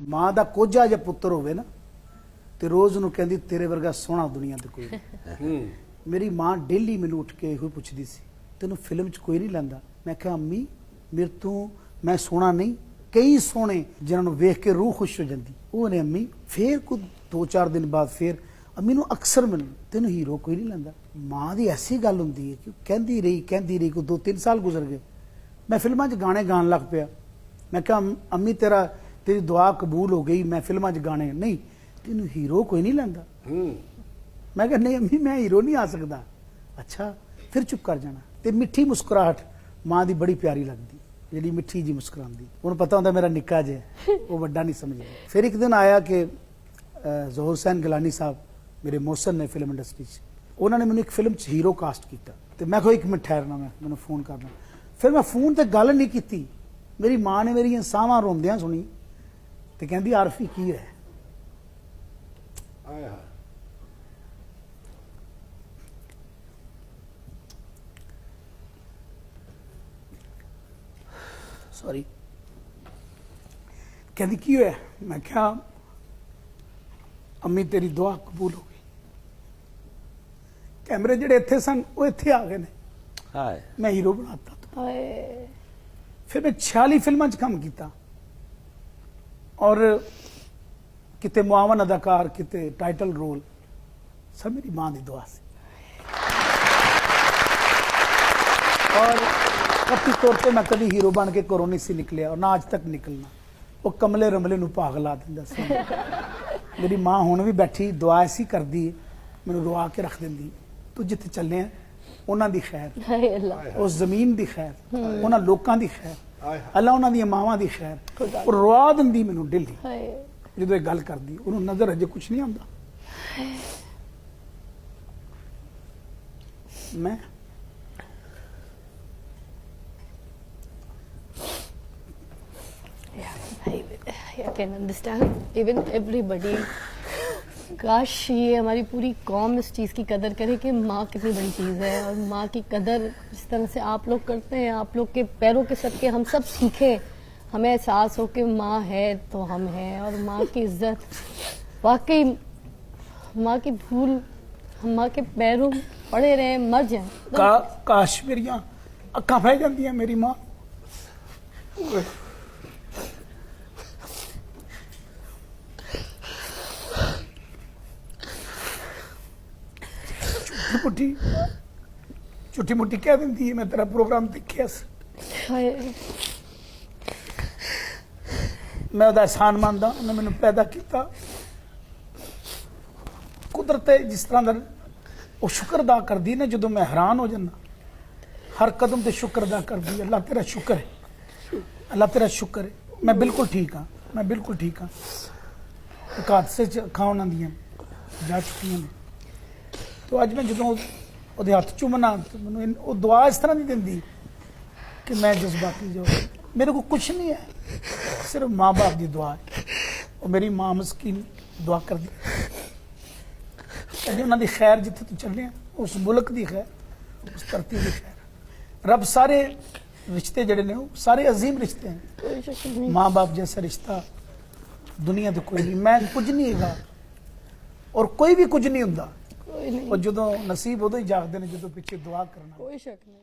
ਮਾਂ ਦਾ ਕੋਝਾ ਜਿਹਾ ਪੁੱਤਰ ਹੋਵੇ ਨਾ ਤੇ ਰੋਜ਼ ਉਹਨੂੰ ਕਹਿੰਦੀ ਤੇਰੇ ਵਰਗਾ ਸੋਹਣਾ ਦੁਨੀਆ ਤੇ ਕੋਈ ਨਹੀਂ। ਮੇਰੀ ਮਾਂ ਡੇਲੀ ਮੈਨੂੰ ਉੱਠ ਕੇ ਇਹੋ ਪੁੱਛਦੀ ਸੀ ਤੈਨੂੰ ਫਿਲਮ 'ਚ ਕੋਈ ਨਹੀਂ ਲੈਂਦਾ? ਮੈਂ ਕਿਹਾ ਅੰਮੀ ਮੇਰੇ ਤੋਂ ਮੈਂ ਸੋਹਣਾ ਨਹੀਂ ਕਈ ਸੋਹਣੇ ਜਿਨ੍ਹਾਂ ਨੂੰ ਵੇਖ ਕੇ ਰੂਹ ਖੁਸ਼ ਹੋ ਜਾਂਦੀ। ਉਹ ਨੇ ਅੰਮੀ ਫੇਰ ਕੁ ਦੋ ਚਾਰ ਦਿਨ ਬਾਅਦ ਫੇਰ ਅੰਮੀ ਨੂੰ ਅਕਸਰ ਮਿਲਣ ਤੈਨੂੰ ਹੀਰੋ ਕੋਈ ਨਹੀਂ ਲੈਂਦਾ? ਮਾਂ ਦੀ ਐਸੀ ਗੱਲ ਹੁੰਦੀ ਹੈ ਕਿ ਕਹਿੰਦੀ ਰਹੀ ਕਹਿੰਦੀ ਰਹੀ ਕੋ ਦੋ ਤਿੰਨ ਸਾਲ ਗੁਜ਼ਰ ਗਏ। ਮੈਂ ਫਿਲਮਾਂ 'ਚ ਗਾਣੇ ਗਾਣ ਲੱਗ ਪਿਆ। ਮੈਂ ਕਿਹਾ ਅੰਮੀ ਤੇਰਾ ਤੇਰੀ ਦੁਆ ਕਬੂਲ ਹੋ ਗਈ ਮੈਂ ਫਿਲਮਾਂ 'ਚ ਗਾਣੇ ਨਹੀਂ ਤੈਨੂੰ ਹੀਰੋ ਕੋਈ ਨਹੀਂ ਲੈਂਦਾ। ਹੂੰ। ਮੈਂ ਕਿਹਾ ਨਹੀਂ ਅੰਮੀ ਮੈਂ ਹੀਰੋ ਨਹੀਂ ਆ ਸਕਦਾ। ਅੱਛਾ ਫਿਰ ਚੁੱਪ ਕਰ ਜਾਣਾ। ਤੇ ਮਿੱਠੀ ਮੁਸਕਰਾਹਟ ਮਾਂ ਦੀ ਬੜੀ ਪਿਆਰੀ ਲੱਗਦੀ ਜਿਹੜੀ ਮਿੱਠੀ ਜੀ ਮੁਸਕਰਾਉਂਦੀ। ਉਹਨੂੰ ਪਤਾ ਹੁੰਦਾ ਮੇਰਾ ਨਿੱਕਾ ਜਿਹਾ ਉਹ ਵੱਡਾ ਨਹੀਂ ਸਮਝਦਾ। ਫਿਰ ਇੱਕ ਦਿਨ ਆਇਆ ਕਿ ਜ਼ੋਹਰ ਹੁਸੈਨ ਗਿਲਾਨੀ ਸਾਹਿਬ ਮੇਰੇ ਮੋਸਨ ਨੇ ਫਿਲਮ ਇੰਡਸਟਰੀ 'ਚ। ਉਹਨਾਂ ਨੇ ਮੈਨੂੰ ਇੱਕ ਫਿਲਮ 'ਚ ਹੀਰੋ ਕਾਸਟ ਕੀਤਾ। ਤੇ ਮੈਂ ਕਿਹਾ ਇੱਕ ਮਿੰਟ ਠਹਿਰਨਾ ਮੈਂ ਮੈਨੂੰ ਫੋਨ ਕਰਨਾ। ਫਿਰ ਮੈਂ ਫੋਨ ਤੇ ਗੱਲ ਨਹੀਂ ਕੀਤੀ। ਮੇਰੀ ਮਾਂ ਨੇ ਮੇਰੀਆਂ ਸਾਹਾਂ ਰੋਂਦਿਆਂ ਸੁਣੀ। ਤੇ ਕਹਿੰਦੀ ਆਰਫੀ ਕੀ ਹੈ? ਆਇਆ ਸੌਰੀ ਕਹਿੰਦੀ ਕੀ ਹੋਇਆ? ਮੈਂ ਕਿਹਾ ਅੰਮੀ ਤੇਰੀ ਦੁਆ ਕਬੂਲ ਹੋ ਗਈ। ਕੈਮਰੇ ਜਿਹੜੇ ਇੱਥੇ ਸਨ ਉਹ ਇੱਥੇ ਆ ਗਏ ਨੇ। ਹਾਏ। ਮੈਂ ਹੀਰੋ ਬਣਾਤਾ। ਹਾਏ। ਫਿਰ ਮੈਂ 46 ਫਿਲਮਾਂ 'ਚ ਕੰਮ ਕੀਤਾ। ਔਰ ਕਿਤੇ ਮੁਆਵਨ ਅਦਾਕਾਰ ਕਿਤੇ ਟਾਈਟਲ ਰੋਲ ਸਭ ਮੇਰੀ ਮਾਂ ਦੀ ਦੁਆ ਸੀ। ਔਰ ਕੱਤੀ ਤੌਰ ਤੇ ਮੈਂ ਕਦੀ ਹੀਰੋ ਬਣ ਕੇ ਘਰੋਂ ਨਹੀਂ ਸੀ ਨਿਕਲਿਆ ਔਰ ਨਾ ਅੱਜ ਤੱਕ ਨਿਕਲਣਾ। ਉਹ ਕਮਲੇ ਰਮਲੇ ਨੂੰ ਭਾਗ ਲਾ ਦਿੰਦਾ ਸੀ। ਮੇਰੀ ਮਾਂ ਹੁਣ ਵੀ ਬੈਠੀ ਦੁਆ ਐਸੀ ਕਰਦੀ ਮੈਨੂੰ ਰਵਾ ਕੇ ਰੱਖ ਦਿੰਦੀ ਤੂੰ ਜਿੱਥੇ ਚੱਲੇ ਉਹਨਾਂ ਦੀ ਖੈਰ। ਹਾਏ ਅੱਲਾ। ਉਸ ਜ਼ਮੀਨ ਦੀ ਖੈਰ ਉਹਨਾਂ ਲੋਕਾਂ ਦੀ ਖੈਰ ਆਏ ਅੱਲਾ ਉਹਨਾਂ ਦੀਆਂ ਮਾਵਾਂ ਦੀ ਖੈਰ ਖੁਦਾ ਉਹ ਰਵਾ ਦਿੰਦੀ ਮੈਨੂੰ ਦਿੱਲੀ ਹਾਏ ਜਦੋਂ ਇਹ ਗੱਲ ਕਰਦੀ ਉਹਨੂੰ ਨਜ਼ਰ ਅਜੇ ਕੁਝ ਨਹੀਂ ਆਉਂਦਾ ਮੈਂ I, I can understand even everybody काश ये हमारी पूरी कौम इस चीज़ की कदर करे कि माँ कितनी बड़ी चीज़ है और माँ की कदर जिस तरह से आप लोग करते हैं आप लोग के पैरों के सबके हम सब सीखें। हमें एहसास हो कि माँ है तो हम हैं और माँ की इज़्ज़त। वाकई माँ की धूल हम माँ के पैरों पड़े रहे मर जाए का, काश मेरी अखा फै जाती है मेरी माँ? ਛੋਟੀ ਮੁੱਠੀ ਛੋਟੀ ਮੁੱਠੀ ਕਹਿ ਦਿੰਦੀ ਹੈ ਮੈਂ ਤੇਰਾ ਪ੍ਰੋਗਰਾਮ ਦੇਖਿਆ ਸੀ। हाय ਮੈਂ ਉਹਦਾ ਅਹਿਸਾਨ ਮੰਨਦਾ ਉਹਨੇ ਮੈਨੂੰ ਪੈਦਾ ਕੀਤਾ। ਕੁਦਰਤ ਹੈ ਜਿਸ ਤਰ੍ਹਾਂ ਦਾ ਉਹ ਸ਼ੁਕਰ ਅਦਾ ਕਰਦੀ ਨਾ ਜਦੋਂ ਮੈਂ ਹੈਰਾਨ ਹੋ ਜਾਂਦਾ। ਹਰ ਕਦਮ ਤੇ ਸ਼ੁਕਰ ਅਦਾ ਕਰਦੀ ਹੈ। ਅੱਲਾ ਤੇਰਾ ਸ਼ੁਕਰ ਹੈ ਅੱਲਾ ਤੇਰਾ ਸ਼ੁਕਰ ਹੈ ਮੈਂ ਬਿਲਕੁਲ ਠੀਕ ਹਾਂ ਮੈਂ ਬਿਲਕੁਲ ਠੀਕ ਹਾਂ ਇੱਕ ਹਾਦਸੇ ਚ ਅੱਖਾਂ ਉਹਨਾਂ ਦੀਆਂ ਜਾ ਚੁੱਕੀਆਂ ਨੇ। ਤੋ ਅੱਜ ਮੈਂ ਜਦੋਂ ਉਹਦੇ ਹੱਥ ਚੁੰਮਣਾ ਮੈਨੂੰ ਉਹ ਦੁਆ ਇਸ ਤਰ੍ਹਾਂ ਦੀ ਦਿੰਦੀ ਕਿ ਮੈਂ ਜਜ਼ਬਾਤੀ ਜੋ ਮੇਰੇ ਕੋਲ ਕੁਝ ਨਹੀਂ ਹੈ। ਸਿਰਫ ਮਾਂ-ਬਾਪ ਦੀ ਦੁਆ ਹੈ। ਉਹ ਮੇਰੀ ਮਾਂ ਮਸਕੀਨ ਦੁਆ ਕਰਦੀ ਅੱਜ ਉਹਨਾਂ ਦੀ ਖੈਰ ਜਿੱਥੇ ਤੂੰ ਚੱਲਿਆ ਉਸ ਮੁਲਕ ਦੀ ਖੈਰ, ਉਸ ਧਰਤੀ ਦੀ ਖੈਰ। ਰੱਬ ਸਾਰੇ ਰਿਸ਼ਤੇ ਜਿਹੜੇ ਨੇ ਉਹ ਸਾਰੇ ਅਜ਼ੀਮ ਰਿਸ਼ਤੇ ਹਨ ਮਾਂ-ਬਾਪ ਜੈਸਾ ਰਿਸ਼ਤਾ ਦੁਨੀਆ ਦੇ ਕੋਈ ਨਹੀਂ। ਮੈਂ ਕੁਝ ਨਹੀਂ ਹੈਗਾ। ਔਰ ਕੋਈ ਵੀ ਕੁਝ ਨਹੀਂ ਹੁੰਦਾ। ਕੋਈ ਨਹੀਂ। ਉਹ ਜਦੋਂ ਨਸੀਬ ਉਦੋਂ ਹੀ ਜਾਗਦੇ ਨੇ ਜਦੋਂ ਪਿੱਛੇ ਦੁਆ ਕਰਨਾ। ਕੋਈ ਸ਼ੱਕ ਨਹੀਂ।